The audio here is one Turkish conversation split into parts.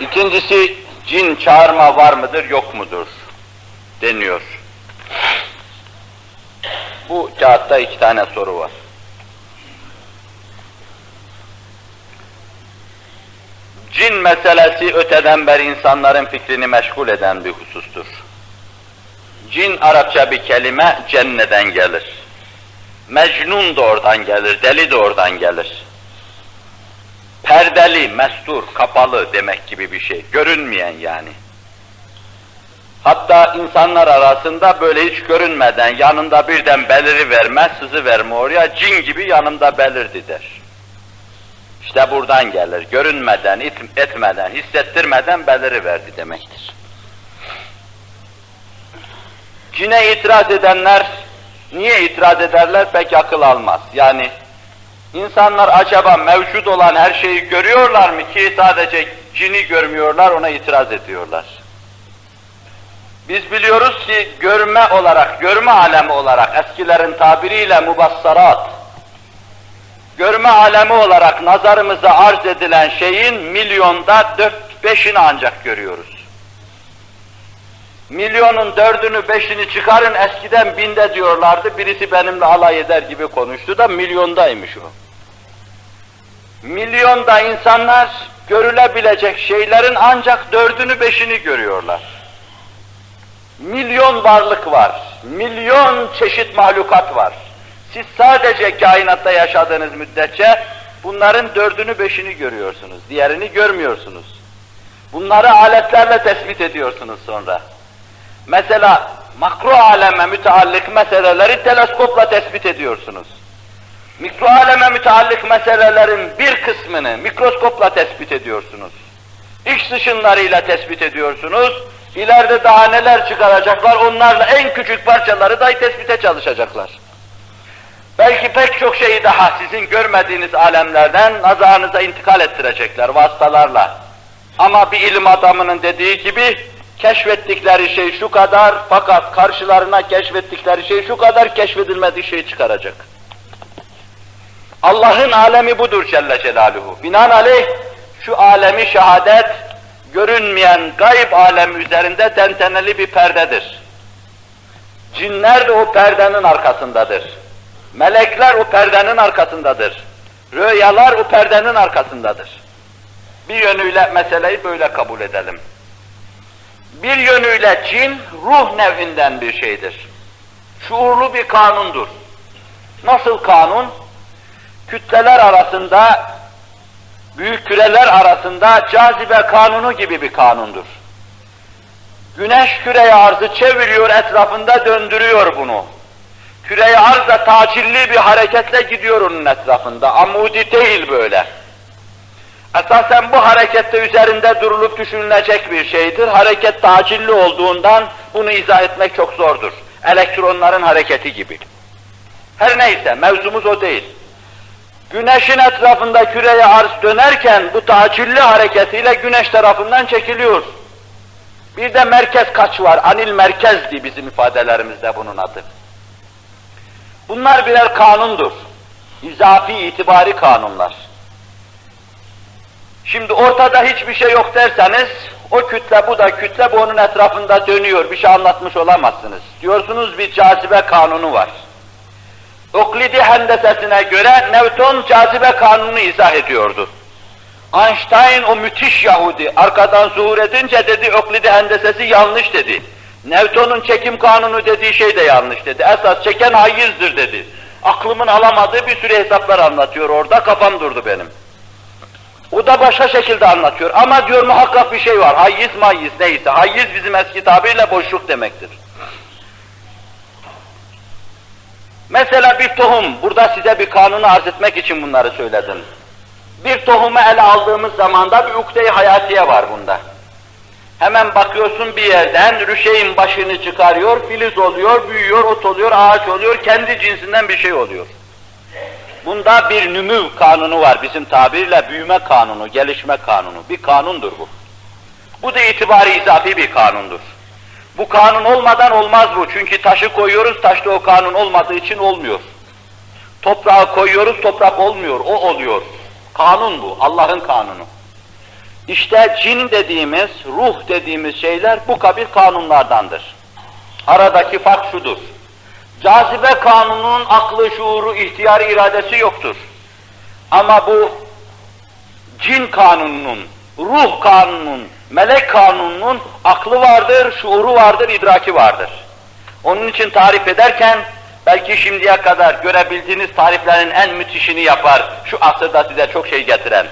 İkincisi, cin çağırma var mıdır, yok mudur deniyor. Bu kağıtta iki tane soru var. Cin meselesi öteden beri insanların fikrini meşgul eden bir husustur. Cin Arapça bir kelime cenneden gelir. Mecnun da oradan gelir, deli de oradan gelir. Perdeli, mestur, kapalı demek gibi bir şey. Görünmeyen yani. Hatta insanlar arasında böyle hiç görünmeden yanında birden beliri verme, sızı verme oraya cin gibi yanımda belirdi der. İşte buradan gelir. Görünmeden, etmeden, hissettirmeden beliri verdi demektir. Cine itiraz edenler niye itiraz ederler pek akıl almaz. Yani insanlar acaba mevcut olan her şeyi görüyorlar mı ki sadece cini görmüyorlar ona itiraz ediyorlar. Biz biliyoruz ki görme olarak, görme alemi olarak eskilerin tabiriyle mubassarat, görme alemi olarak nazarımıza arz edilen şeyin milyonda dört beşini ancak görüyoruz. Milyonun dördünü beşini çıkarın eskiden binde diyorlardı. Birisi benimle alay eder gibi konuştu da milyondaymış o. Milyonda insanlar görülebilecek şeylerin ancak dördünü beşini görüyorlar. Milyon varlık var, milyon çeşit mahlukat var. Siz sadece kainatta yaşadığınız müddetçe bunların dördünü beşini görüyorsunuz, diğerini görmüyorsunuz. Bunları aletlerle tespit ediyorsunuz sonra. Mesela makro aleme müteallik meseleleri teleskopla tespit ediyorsunuz. Mikro aleme müteallik meselelerin bir kısmını mikroskopla tespit ediyorsunuz. X ışınlarıyla tespit ediyorsunuz. İleride daha neler çıkaracaklar, onlarla en küçük parçaları dahi tespite çalışacaklar. Belki pek çok şeyi daha sizin görmediğiniz alemlerden nazarınıza intikal ettirecekler vasıtalarla. Ama bir ilim adamının dediği gibi keşfettikleri şey şu kadar fakat karşılarına keşfettikleri şey şu kadar keşfedilmediği şey çıkaracak. Allah'ın alemi budur Celle Celaluhu. Binaenaleyh şu alemi şehadet görünmeyen gayb alemi üzerinde tenteneli bir perdedir. Cinler de o perdenin arkasındadır. Melekler o perdenin arkasındadır. Rüyalar o perdenin arkasındadır. Bir yönüyle meseleyi böyle kabul edelim. Bir yönüyle cin ruh nevinden bir şeydir. Şuurlu bir kanundur. Nasıl kanun? Kütleler arasında, büyük küreler arasında cazibe kanunu gibi bir kanundur. Güneş küreye arzı çeviriyor, etrafında döndürüyor bunu. Küreye arz da tacilli bir hareketle gidiyor onun etrafında. Amudi değil böyle. Esasen bu harekette üzerinde durulup düşünülecek bir şeydir. Hareket tacilli olduğundan bunu izah etmek çok zordur. Elektronların hareketi gibi. Her neyse mevzumuz o değil. Güneşin etrafında küreye arz dönerken bu tacilli hareketiyle güneş tarafından çekiliyor. Bir de merkez kaç var, anil merkezdi bizim ifadelerimizde bunun adı. Bunlar birer kanundur. İzafi itibari kanunlar. Şimdi ortada hiçbir şey yok derseniz, o kütle bu da kütle bu onun etrafında dönüyor, bir şey anlatmış olamazsınız. Diyorsunuz bir cazibe kanunu var. Oklidi hendesesine göre Newton cazibe kanunu izah ediyordu. Einstein o müthiş Yahudi arkadan zuhur edince dedi Oklidi hendesesi yanlış dedi. Newton'un çekim kanunu dediği şey de yanlış dedi. Esas çeken hayızdır dedi. Aklımın alamadığı bir sürü hesaplar anlatıyor orada, kafam durdu benim. O da başka şekilde anlatıyor. Ama diyor muhakkak bir şey var. Hayyiz mayyiz neyse. Hayyiz bizim eski tabirle boşluk demektir. Mesela bir tohum, burada size bir kanunu arz etmek için bunları söyledim. Bir tohumu ele aldığımız zamanda bir ukde-i hayatiye var bunda. Hemen bakıyorsun bir yerden, rüşeğin başını çıkarıyor, filiz oluyor, büyüyor, ot oluyor, ağaç oluyor, kendi cinsinden bir şey oluyor. Bunda bir nümü kanunu var bizim tabirle büyüme kanunu, gelişme kanunu. Bir kanundur bu. Bu da itibari izafi bir kanundur. Bu kanun olmadan olmaz bu. Çünkü taşı koyuyoruz, taşta o kanun olmadığı için olmuyor. Toprağı koyuyoruz, toprak olmuyor, o oluyor. Kanun bu, Allah'ın kanunu. İşte cin dediğimiz, ruh dediğimiz şeyler bu kabil kanunlardandır. Aradaki fark şudur. Cazibe kanununun aklı, şuuru, ihtiyar iradesi yoktur. Ama bu cin kanununun, ruh kanununun, melek kanununun aklı vardır, şuuru vardır, idraki vardır. Onun için tarif ederken belki şimdiye kadar görebildiğiniz tariflerin en müthişini yapar, şu asırda size çok şey getiren.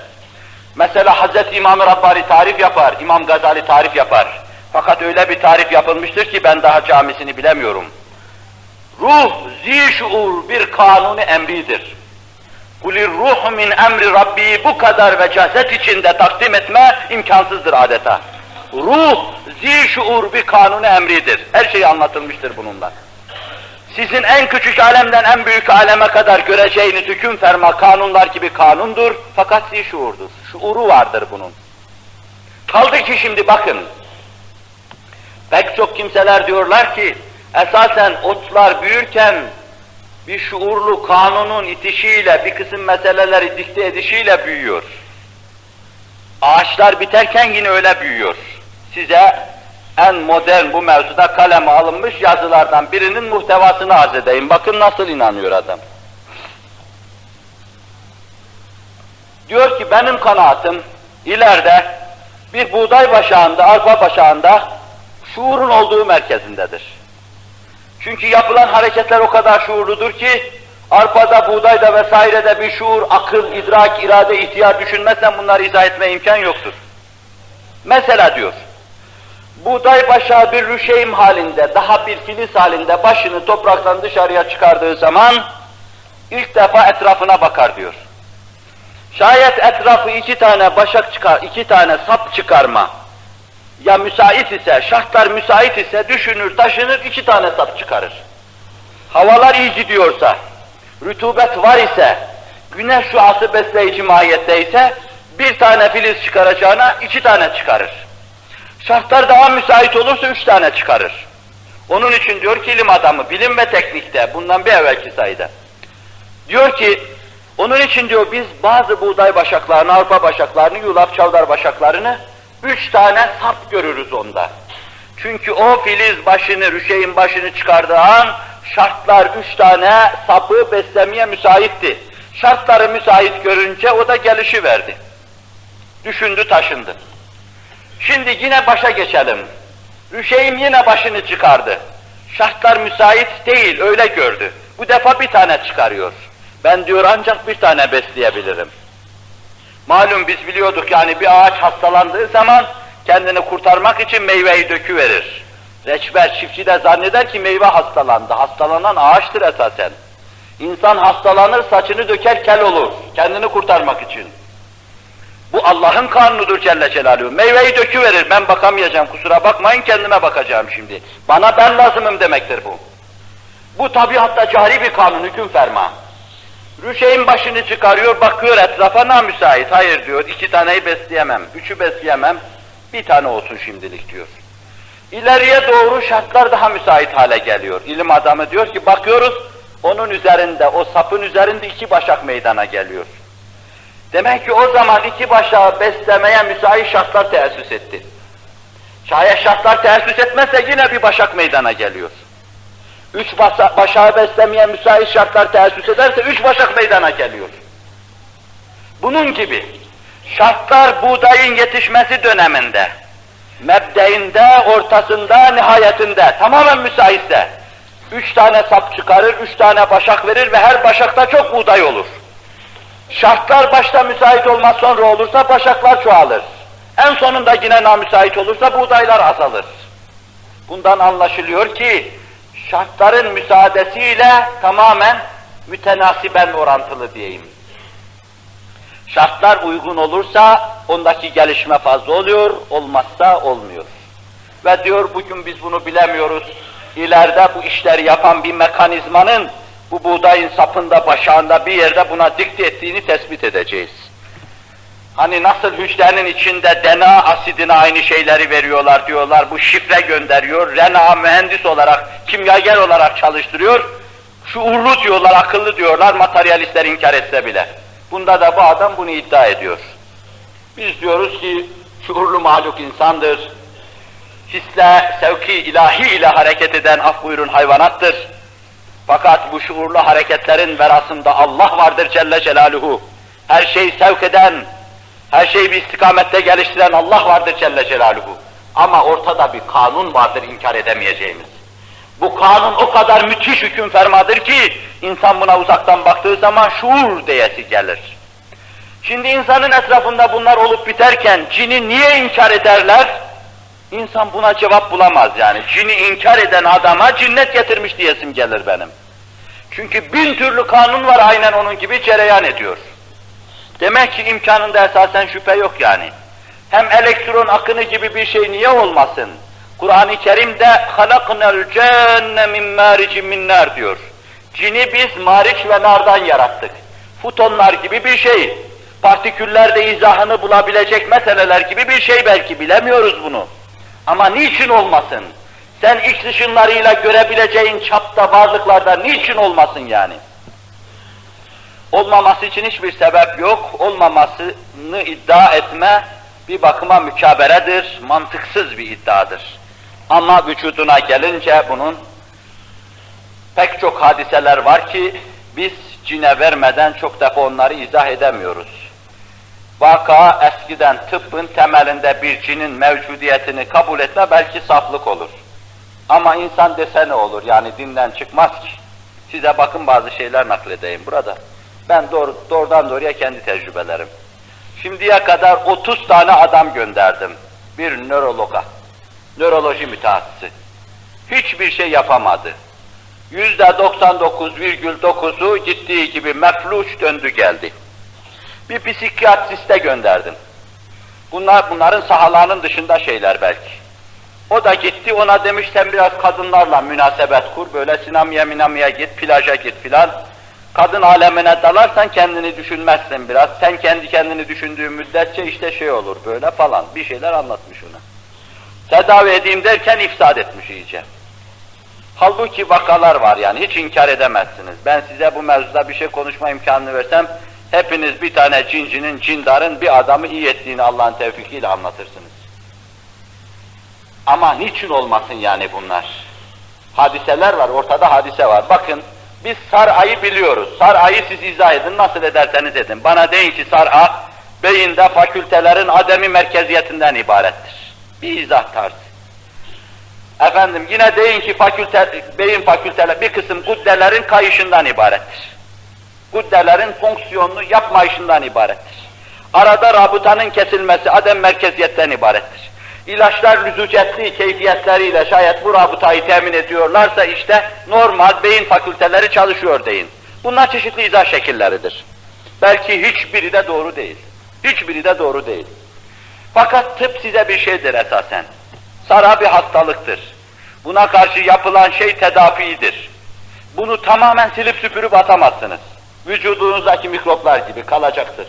Mesela Hz. İmam-ı Rabbani tarif yapar, İmam Gazali tarif yapar. Fakat öyle bir tarif yapılmıştır ki ben daha camisini bilemiyorum. Ruh, zişuur bir kanunu emridir. Kulir ruh min emri Rabbi bu kadar vecazet içinde takdim etme imkansızdır adeta. Ruh, zişuur bir kanunu emridir. Her şey anlatılmıştır bununla. Sizin en küçük alemden en büyük aleme kadar göreceğiniz hüküm ferma kanunlar gibi kanundur fakat zişuurdur. Şuuru vardır bunun. Kaldı ki şimdi bakın, pek çok kimseler diyorlar ki esasen otlar büyürken bir şuurlu kanunun itişiyle, bir kısım meseleleri dikte edişiyle büyüyor. Ağaçlar biterken yine öyle büyüyor. Size en modern bu mevzuda kaleme alınmış yazılardan birinin muhtevasını arz edeyim. Bakın nasıl inanıyor adam. Diyor ki benim kanaatim ileride bir buğday başağında, arpa başağında şuurun olduğu merkezindedir. Çünkü yapılan hareketler o kadar şuurludur ki arpada, buğdayda vesairede bir şuur, akıl, idrak, irade, ihtiyar düşünmezsen bunları izah etme imkan yoktur. Mesela diyor, buğday başağı bir rüşeym halinde, daha bir filiz halinde başını topraktan dışarıya çıkardığı zaman ilk defa etrafına bakar diyor. Şayet etrafı iki tane başak çıkar, iki tane sap çıkarma ya müsait ise, şartlar müsait ise düşünür, taşınır, iki tane sap çıkarır. Havalar iyi gidiyorsa, rütubet var ise, güneş şuası besleyici mahiyette ise, bir tane filiz çıkaracağına iki tane çıkarır. Şartlar daha müsait olursa üç tane çıkarır. Onun için diyor ki ilim adamı, bilim ve teknikte, bundan bir evvelki sayıda. Diyor ki, onun için diyor biz bazı buğday başaklarını, arpa başaklarını, yulaf çavdar başaklarını üç tane sap görürüz onda. Çünkü o filiz başını, rüşeğin başını çıkardığı an şartlar üç tane sapı beslemeye müsaitti. Şartları müsait görünce o da gelişi verdi. Düşündü, taşındı. Şimdi yine başa geçelim. Rüşeğim yine başını çıkardı. Şartlar müsait değil, öyle gördü. Bu defa bir tane çıkarıyor. Ben diyor ancak bir tane besleyebilirim. Malum biz biliyorduk yani bir ağaç hastalandığı zaman kendini kurtarmak için meyveyi döküverir. Reçber çiftçi de zanneder ki meyve hastalandı. Hastalanan ağaçtır esasen. İnsan hastalanır, saçını döker, kel olur. Kendini kurtarmak için. Bu Allah'ın kanunudur Celle Celaluhu. Meyveyi döküverir, ben bakamayacağım, kusura bakmayın kendime bakacağım şimdi. Bana ben lazımım demektir bu. Bu tabiatta cari bir kanun, hüküm ferma. Rüşeğin başını çıkarıyor, bakıyor etrafa namüsait. Hayır diyor, iki taneyi besleyemem, üçü besleyemem, bir tane olsun şimdilik diyor. İleriye doğru şartlar daha müsait hale geliyor. İlim adamı diyor ki bakıyoruz, onun üzerinde, o sapın üzerinde iki başak meydana geliyor. Demek ki o zaman iki başağı beslemeye müsait şartlar teessüs etti. Şayet şartlar teessüs etmezse yine bir başak meydana geliyor. Üç basa, başağı beslemeye müsait şartlar teessüs ederse üç başak meydana geliyor. Bunun gibi şartlar buğdayın yetişmesi döneminde, mebdeinde, ortasında, nihayetinde tamamen müsaitse üç tane sap çıkarır, üç tane başak verir ve her başakta çok buğday olur. Şartlar başta müsait olmaz sonra olursa başaklar çoğalır. En sonunda yine namüsait olursa buğdaylar azalır. Bundan anlaşılıyor ki şartların müsaadesiyle tamamen mütenasiben orantılı diyeyim. Şartlar uygun olursa ondaki gelişme fazla oluyor, olmazsa olmuyor. Ve diyor bugün biz bunu bilemiyoruz. İleride bu işleri yapan bir mekanizmanın bu buğdayın sapında, başağında bir yerde buna dikte ettiğini tespit edeceğiz. Hani nasıl hücrenin içinde DNA asidine aynı şeyleri veriyorlar diyorlar, bu şifre gönderiyor, RNA mühendis olarak, kimyager olarak çalıştırıyor, şuurlu diyorlar, akıllı diyorlar, materyalistler inkar etse bile. Bunda da bu adam bunu iddia ediyor. Biz diyoruz ki Şuurlu mahluk insandır. Hisle, sevki ilahi ile hareket eden af buyurun hayvanattır. Fakat bu şuurlu hareketlerin verasında Allah vardır Celle Celaluhu. Her şeyi sevk eden, her şeyi bir istikamette geliştiren Allah vardır Celle Celaluhu. Ama ortada bir kanun vardır inkar edemeyeceğimiz. Bu kanun o kadar müthiş hüküm fermadır ki insan buna uzaktan baktığı zaman şuur diyesi gelir. Şimdi insanın etrafında bunlar olup biterken cini niye inkar ederler? İnsan buna cevap bulamaz yani. Cini inkar eden adama cinnet getirmiş diyesim gelir benim. Çünkü bin türlü kanun var aynen onun gibi cereyan ediyor. Demek ki imkanında esasen şüphe yok yani. Hem elektron akını gibi bir şey niye olmasın? Kur'an-ı Kerim'de halaknel cenne min maricin min diyor. Cini biz mariç ve nardan yarattık. Futonlar gibi bir şey. Partiküllerde izahını bulabilecek meseleler gibi bir şey belki bilemiyoruz bunu. Ama niçin olmasın? Sen iç dışınlarıyla görebileceğin çapta varlıklarda niçin olmasın yani? Olmaması için hiçbir sebep yok. Olmamasını iddia etme bir bakıma mükaberedir, mantıksız bir iddiadır. Ama vücuduna gelince bunun pek çok hadiseler var ki biz cine vermeden çok defa onları izah edemiyoruz. Vaka eskiden tıbbın temelinde bir cinin mevcudiyetini kabul etme belki saflık olur. Ama insan dese ne olur yani dinden çıkmaz ki. Size bakın bazı şeyler nakledeyim burada. Ben doğru, doğrudan doğruya kendi tecrübelerim. Şimdiye kadar 30 tane adam gönderdim bir nörologa, nöroloji mütehassısı. Hiçbir şey yapamadı. Yüzde 99,9'u gittiği gibi mefluş döndü geldi. Bir psikiyatriste gönderdim. Bunlar bunların sahalarının dışında şeyler belki. O da gitti ona demiş sen biraz kadınlarla münasebet kur böyle sinamya minamya git plaja git filan. Kadın alemine dalarsan kendini düşünmezsin biraz. Sen kendi kendini düşündüğün müddetçe işte şey olur böyle falan. Bir şeyler anlatmış ona. Tedavi edeyim derken ifsad etmiş iyice. Halbuki vakalar var yani hiç inkar edemezsiniz. Ben size bu mevzuda bir şey konuşma imkanını versem hepiniz bir tane cincinin, cindarın bir adamı iyi ettiğini Allah'ın tevfikiyle anlatırsınız. Ama niçin olmasın yani bunlar? Hadiseler var, ortada hadise var. Bakın biz sarayı biliyoruz. Sarayı siz izah edin, nasıl ederseniz edin. Bana deyin ki sar'a beyinde fakültelerin ademi merkeziyetinden ibarettir. Bir izah tarzı. Efendim yine deyin ki fakülte, beyin fakülteler bir kısım guddelerin kayışından ibarettir. Guddelerin fonksiyonunu yapmayışından ibarettir. Arada rabıtanın kesilmesi adem merkeziyetten ibarettir. İlaçlar lüzucetli keyfiyetleriyle şayet bu rabıtayı temin ediyorlarsa işte normal beyin fakülteleri çalışıyor deyin. Bunlar çeşitli izah şekilleridir. Belki hiçbiri de doğru değil. Hiçbiri de doğru değil. Fakat tıp size bir şeydir esasen. Sara bir hastalıktır. Buna karşı yapılan şey tedafidir. Bunu tamamen silip süpürüp atamazsınız. Vücudunuzdaki mikroplar gibi kalacaktır.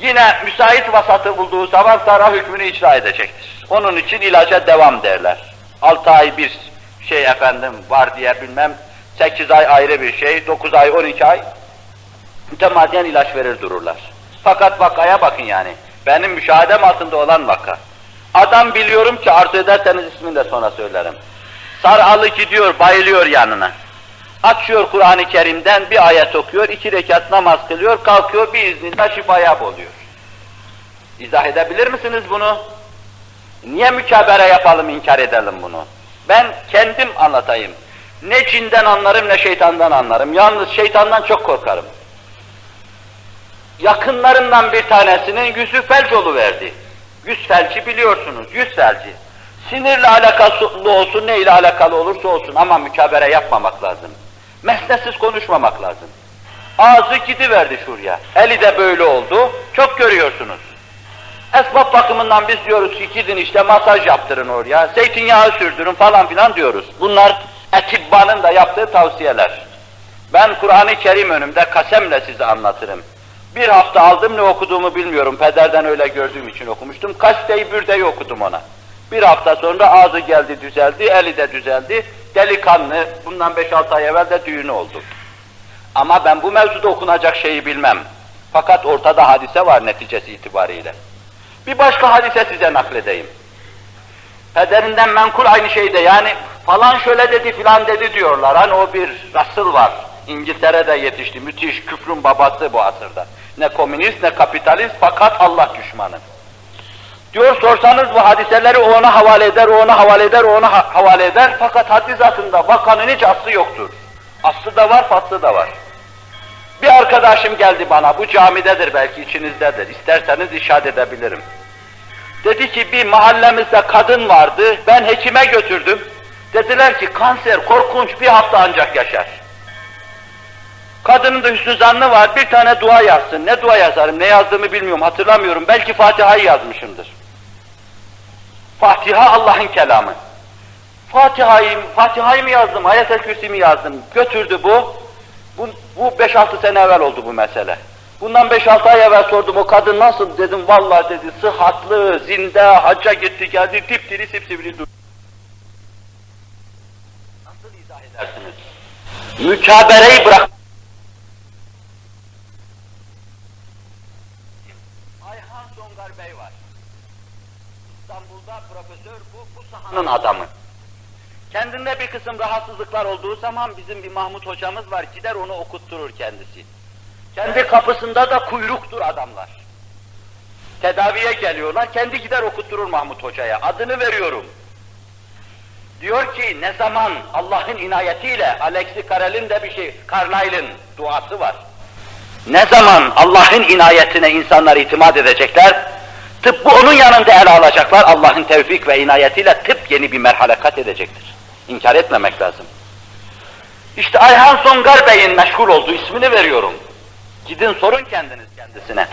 Yine müsait vasatı bulduğu zaman sara hükmünü icra edecektir. Onun için ilaca devam derler. Altı ay bir şey efendim var diye bilmem, sekiz ay ayrı bir şey, dokuz ay, on iki ay mütemadiyen ilaç verir dururlar. Fakat vakaya bakın yani. Benim müşahedem altında olan vaka. Adam biliyorum ki arzu ederseniz ismini de sonra söylerim. Saralı gidiyor, bayılıyor yanına. Açıyor Kur'an-ı Kerim'den bir ayet okuyor, iki rekat namaz kılıyor, kalkıyor bir iznillah şifaya oluyor. İzah edebilir misiniz bunu? Niye mükabere yapalım, inkar edelim bunu? Ben kendim anlatayım. Ne cinden anlarım ne şeytandan anlarım. Yalnız şeytandan çok korkarım. Yakınlarından bir tanesinin yüzü felç verdi. Yüz felci biliyorsunuz, yüz felci. Sinirle alakalı olsun, ne ile alakalı olursa olsun ama mükabere yapmamak lazım. Mesnetsiz konuşmamak lazım. Ağzı gidiverdi şuraya. Eli de böyle oldu. Çok görüyorsunuz. Esbab bakımından biz diyoruz ki gidin işte masaj yaptırın oraya, zeytinyağı sürdürün falan filan diyoruz. Bunlar etibbanın da yaptığı tavsiyeler. Ben Kur'an-ı Kerim önümde kasemle size anlatırım. Bir hafta aldım ne okuduğumu bilmiyorum. Pederden öyle gördüğüm için okumuştum. Kaçteyi bürdeyi okudum ona. Bir hafta sonra ağzı geldi düzeldi, eli de düzeldi. Delikanlı, bundan 5-6 ay evvel de düğünü oldu. Ama ben bu mevzuda okunacak şeyi bilmem. Fakat ortada hadise var neticesi itibariyle. Bir başka hadise size nakledeyim. Pederinden menkul aynı şeyde yani falan şöyle dedi filan dedi diyorlar. Hani o bir Russell var. İngiltere'de yetişti. Müthiş küfrün babası bu asırda. Ne komünist ne kapitalist fakat Allah düşmanı. Diyor sorsanız bu hadiseleri ona havale eder, ona havale eder, ona ha- havale eder. Fakat haddi zatında vakanın hiç aslı yoktur. Aslı da var, faslı da var. Bir arkadaşım geldi bana, bu camidedir belki içinizdedir. İsterseniz işaret edebilirim. Dedi ki bir mahallemizde kadın vardı, ben hekime götürdüm. Dediler ki kanser korkunç bir hafta ancak yaşar. Kadının da hüsnü zannı var, bir tane dua yazsın. Ne dua yazarım, ne yazdığımı bilmiyorum, hatırlamıyorum. Belki Fatiha'yı yazmışımdır. Fatiha Allah'ın kelamı. Fatiha'yı Fatiha'yı mı yazdım, Ayet-el Kürsi mi yazdım? Götürdü bu. Bu, bu 5-6 sene evvel oldu bu mesele. Bundan 5-6 ay evvel sordum o kadın nasıl dedim vallahi dedi sıhhatlı, zinde, hacca gitti geldi dipdiri sipsivri dur. Nasıl izah edersiniz? Mükabereyi bırak. Ayhan Songar Bey var. İstanbul'da profesör bu, sahanın adamı. Kendinde bir kısım rahatsızlıklar olduğu zaman bizim bir Mahmut hocamız var, gider onu okutturur kendisi. Kendi kapısında da kuyruktur adamlar. Tedaviye geliyorlar, kendi gider okutturur Mahmut hocaya, adını veriyorum. Diyor ki ne zaman Allah'ın inayetiyle, Alexi Carrel'in de bir şey, Carlyle'in duası var. Ne zaman Allah'ın inayetine insanlar itimat edecekler, tıbbı onun yanında ele alacaklar, Allah'ın tevfik ve inayetiyle tıp yeni bir merhale kat edecektir. İnkar etmemek lazım. İşte Ayhan Songar Bey'in meşhur olduğu ismini veriyorum. Gidin sorun kendiniz kendisine.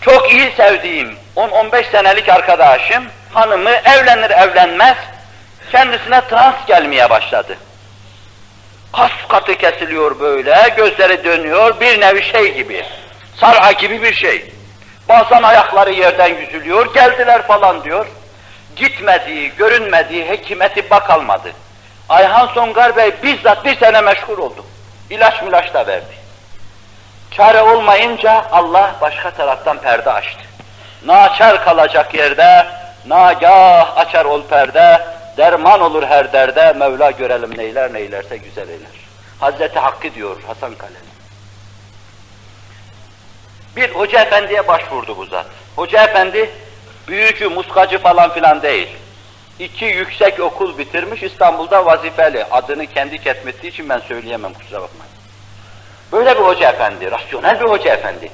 Çok iyi sevdiğim 10-15 senelik arkadaşım, hanımı evlenir evlenmez, kendisine trans gelmeye başladı. Kas katı kesiliyor böyle, gözleri dönüyor, bir nevi şey gibi, sarha gibi bir şey. Bazen ayakları yerden yüzülüyor, geldiler falan diyor. Gitmediği, görünmediği hekimeti bak almadı. Ayhan Songar Bey bizzat bir sene meşgul oldu. İlaç milaç da verdi. Çare olmayınca Allah başka taraftan perde açtı. Naçar kalacak yerde, nagah açar ol perde, derman olur her derde, Mevla görelim neyler neylerse güzel eyler. Hazreti Hakkı diyor Hasan Kalemi. Bir hoca efendiye başvurdu bu zat. Hoca efendi, büyücü, muskacı falan filan değil. İki yüksek okul bitirmiş, İstanbul'da vazifeli. Adını kendi ketmettiği için ben söyleyemem, kusura bakmayın. Böyle bir hoca efendi, rasyonel bir hoca efendi.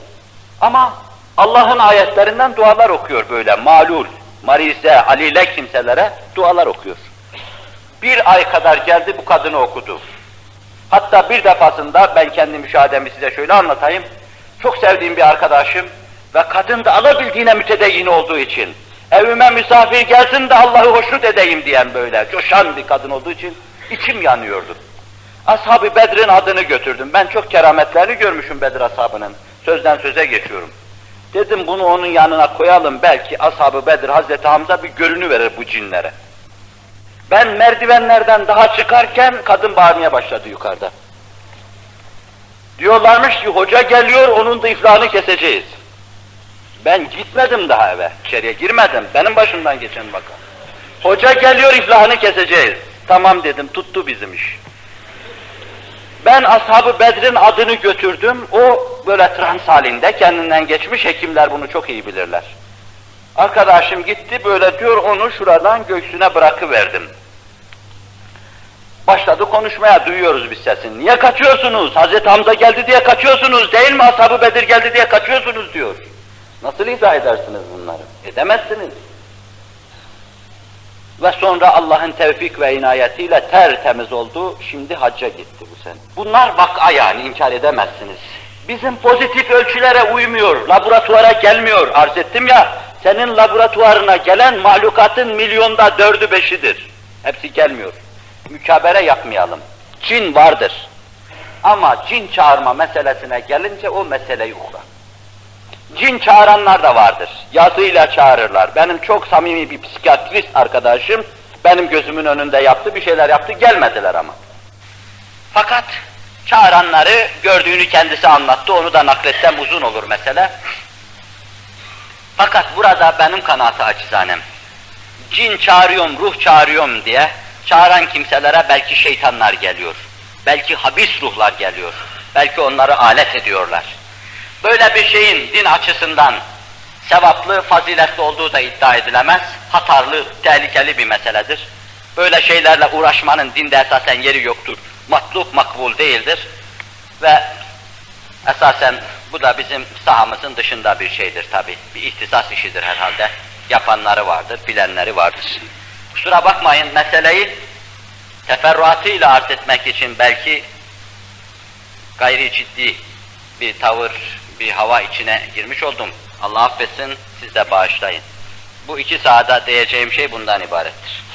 Ama Allah'ın ayetlerinden dualar okuyor böyle, malul, marize, alile kimselere dualar okuyor. Bir ay kadar geldi bu kadını okudu. Hatta bir defasında ben kendi müşahedemi size şöyle anlatayım. Çok sevdiğim bir arkadaşım ve kadın da alabildiğine mütedeyyin olduğu için evime misafir gelsin de Allah'ı hoşnut edeyim diyen böyle coşan bir kadın olduğu için içim yanıyordu. Ashab-ı Bedir'in adını götürdüm. Ben çok kerametlerini görmüşüm Bedir ashabının. Sözden söze geçiyorum. Dedim bunu onun yanına koyalım belki Ashab-ı Bedir Hazreti Hamza bir görünü verir bu cinlere. Ben merdivenlerden daha çıkarken kadın bağırmaya başladı yukarıda. Diyorlarmış ki hoca geliyor onun da iflahını keseceğiz. Ben gitmedim daha eve, içeriye girmedim. Benim başımdan geçen bakalım. Hoca geliyor iflahını keseceğiz. Tamam dedim, tuttu bizim iş. Ben Ashab-ı Bedir'in adını götürdüm. O böyle trans halinde kendinden geçmiş hekimler bunu çok iyi bilirler. Arkadaşım gitti böyle diyor onu şuradan göğsüne bırakıverdim. Başladı konuşmaya duyuyoruz biz sesini. Niye kaçıyorsunuz? Hazreti Hamza geldi diye kaçıyorsunuz değil mi? Ashab-ı Bedir geldi diye kaçıyorsunuz diyor. Nasıl izah edersiniz bunları? Edemezsiniz. Ve sonra Allah'ın tevfik ve inayetiyle tertemiz oldu, şimdi hacca gitti bu sene. Bunlar vaka yani, inkar edemezsiniz. Bizim pozitif ölçülere uymuyor, laboratuvara gelmiyor. Arz ettim ya, senin laboratuvarına gelen mahlukatın milyonda dördü beşidir. Hepsi gelmiyor. Mükabere yapmayalım. Cin vardır. Ama cin çağırma meselesine gelince o mesele yokla. Cin çağıranlar da vardır. Yazıyla çağırırlar. Benim çok samimi bir psikiyatrist arkadaşım benim gözümün önünde yaptı, bir şeyler yaptı, gelmediler ama. Fakat çağıranları gördüğünü kendisi anlattı, onu da nakletsem uzun olur mesele. Fakat burada benim kanaatı acizannem. Cin çağırıyorum, ruh çağırıyorum diye çağıran kimselere belki şeytanlar geliyor. Belki habis ruhlar geliyor. Belki onları alet ediyorlar. Böyle bir şeyin din açısından sevaplı, faziletli olduğu da iddia edilemez. Hatarlı, tehlikeli bir meseledir. Böyle şeylerle uğraşmanın dinde esasen yeri yoktur. Matluk makbul değildir. Ve esasen bu da bizim sahamızın dışında bir şeydir tabi. Bir ihtisas işidir herhalde. Yapanları vardır, bilenleri vardır. Kusura bakmayın meseleyi teferruatıyla arz etmek için belki gayri ciddi bir tavır, bir hava içine girmiş oldum. Allah affetsin, siz de bağışlayın. Bu iki sahada diyeceğim şey bundan ibarettir.